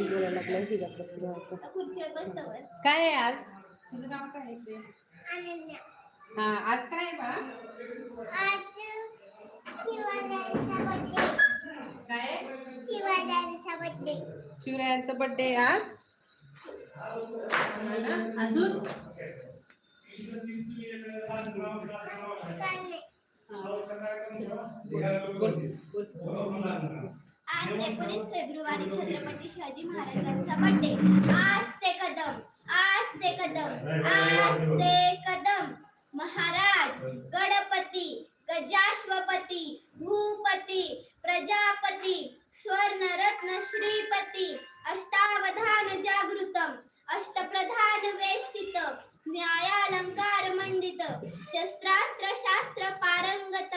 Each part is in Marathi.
बोलायला काय आहे आज? तुझं नाव काय आहे हा आज काय आहे बा आज शिवाल्यांचा बर्थडे काय शिवरायांचा बर्थडे आज? अजून? आज एकोणीस फेब्रुवारी छत्रपती शिवाजी महाराजांचा बर्थडे आज ते कदम आज ते कदम आज ते कदम महाराज गणपती गजाश्वपती भूपती प्रजापती स्वर्ण रत्न श्रीपती अष्टावधान जागृतम अष्टप्रधान वेष्टित शस्त्रास्त्र शास्त्र पारंगत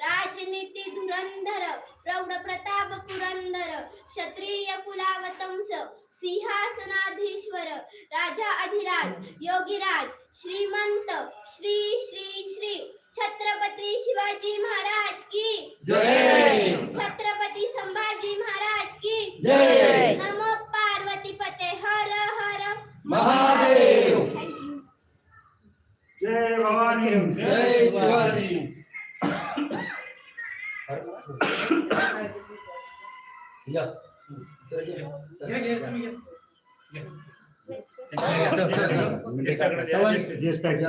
राजनीती धुरंधर प्रौढ प्रताप पुरंदर क्षत्रिय कुलावतंस सिंहासनाधीश्वर राजा अधिराज योगीराज श्रीमंत श्री श्री श्री छत्रपती शिवाजी महाराज की जय! छत्रपती संभाजी महाराज की जय! नमो पार्वती पते हर हर महादेव! जय भवानी। जय शिवाजी। या। ज्येष्ठाकडे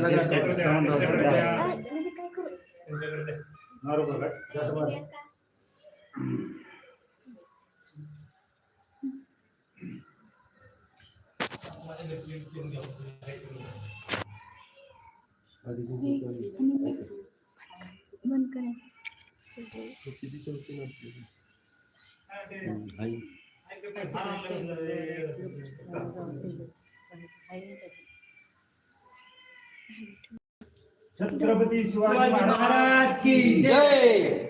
द्या, ज्येष्ठ- ज्येष्ठ आहे, ज्येष्ठ आहे. चव्हाणराव द्या. बरोबर आहे. छत्रपती शिवाजी महाराज की जय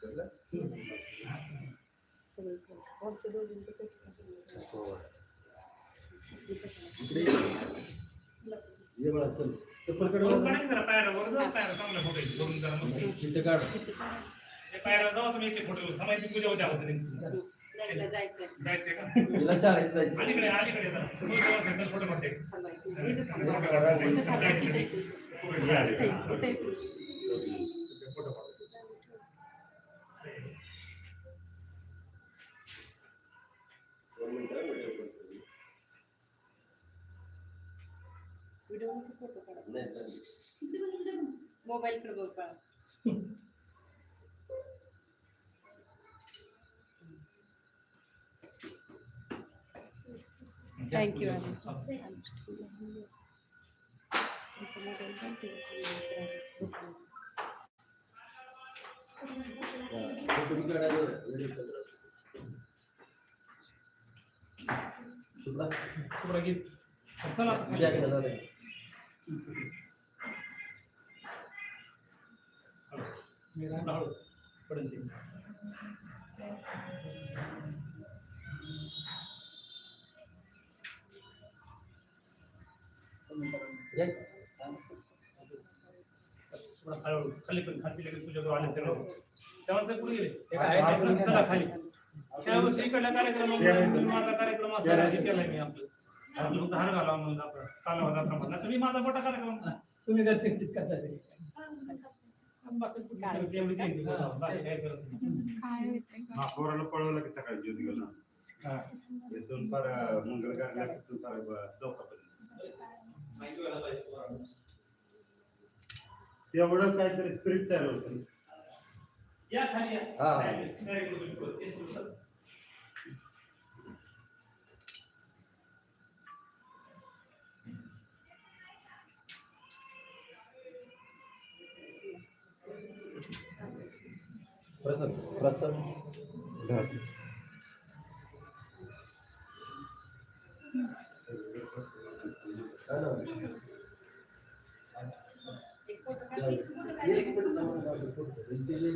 पूजा होत्या होत्या त्यांची. जायला जायचं. जायचंय का? तिला शाळेत जायचं. फोटो काढते थांबायचं. इथं थांबा. इथं थांबा. इथं- इथं- या, या. इथं- इथं- फोटो काढते व्हिडिओमध्ये फोटो काढा. नाही, चालेल. मोबाईलकडे बघ बाळा. थँक्यू. शुभ्रा, शुभ्रा गीत चला खाली. खेळणार आहे. खाली पण खालची लगेच तुझ्याकडे आले सगळं तेव्हा सर कुठे गेले चला खाली ह्या वर्षी इकडला कार्यक्रम माझा कार्यक्रम असा हे केलाय मी आपलं आपलं फक्त घाला म्हणून आपण चालू होता प्रमाण तुम्ही माझा मोठा कार्यक्रम तुम्ही करते पोराला पळवलं की सकाळी ज्योती गेला इथून फार मंगल कार्याला चौकापर्यंत तेवढं काहीतरी स्पिरिट तयार होतं या खाली या हा. Direct- direct तुम्ही करू. तेच तुमचं. प्रसन्न प्रसन्न हा ना. या, एक मिनिट थांबा ना, आपण फोटो काढू. इथे ये.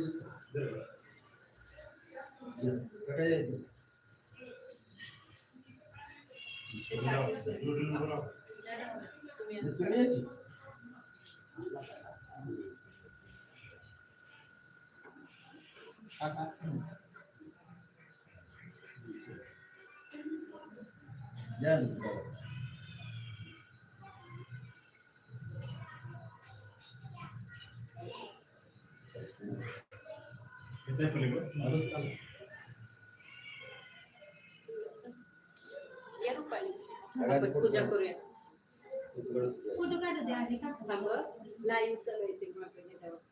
या, काय आहे ते? जोडून बोला. हे तुम्ही आहे की? या ना. इथे आहे पलीकडे. आलो, आलो. या रुपाली सगळ्यांनी आपण फोटो पूजा. करूया फोटो काढ. फोटो काढू दे आधी का लाईव्ह चालू आहे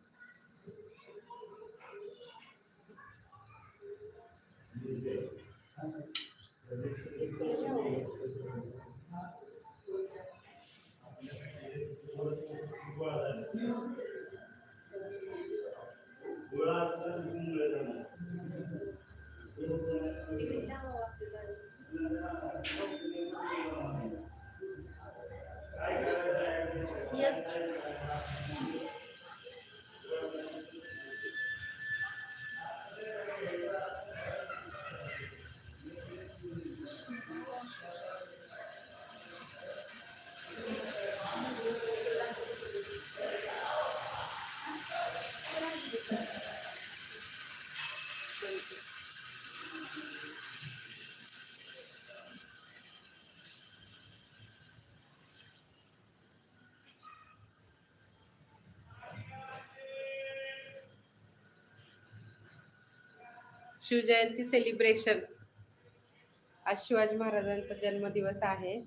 शिवजयंती सेलिब्रेशन आज शिवाजी महाराजांचा जन्मदिवस आहे.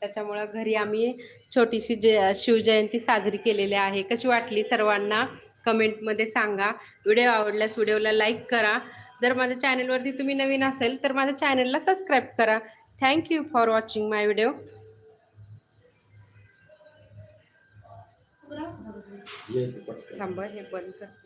त्याच्यामुळं घरी आम्ही छोटीशी जे शिवजयंती साजरी केलेली आहे. कशी वाटली सर्वांना? कमेंटमध्ये सांगा. व्हिडिओ आवडल्यास व्हिडिओला लाईक करा. जर माझ्या चॅनलवरती तुम्ही नवीन असेल तर माझ्या चॅनलला सबस्क्राईब करा. Thank you for watching my video. थांबा हे बंद करते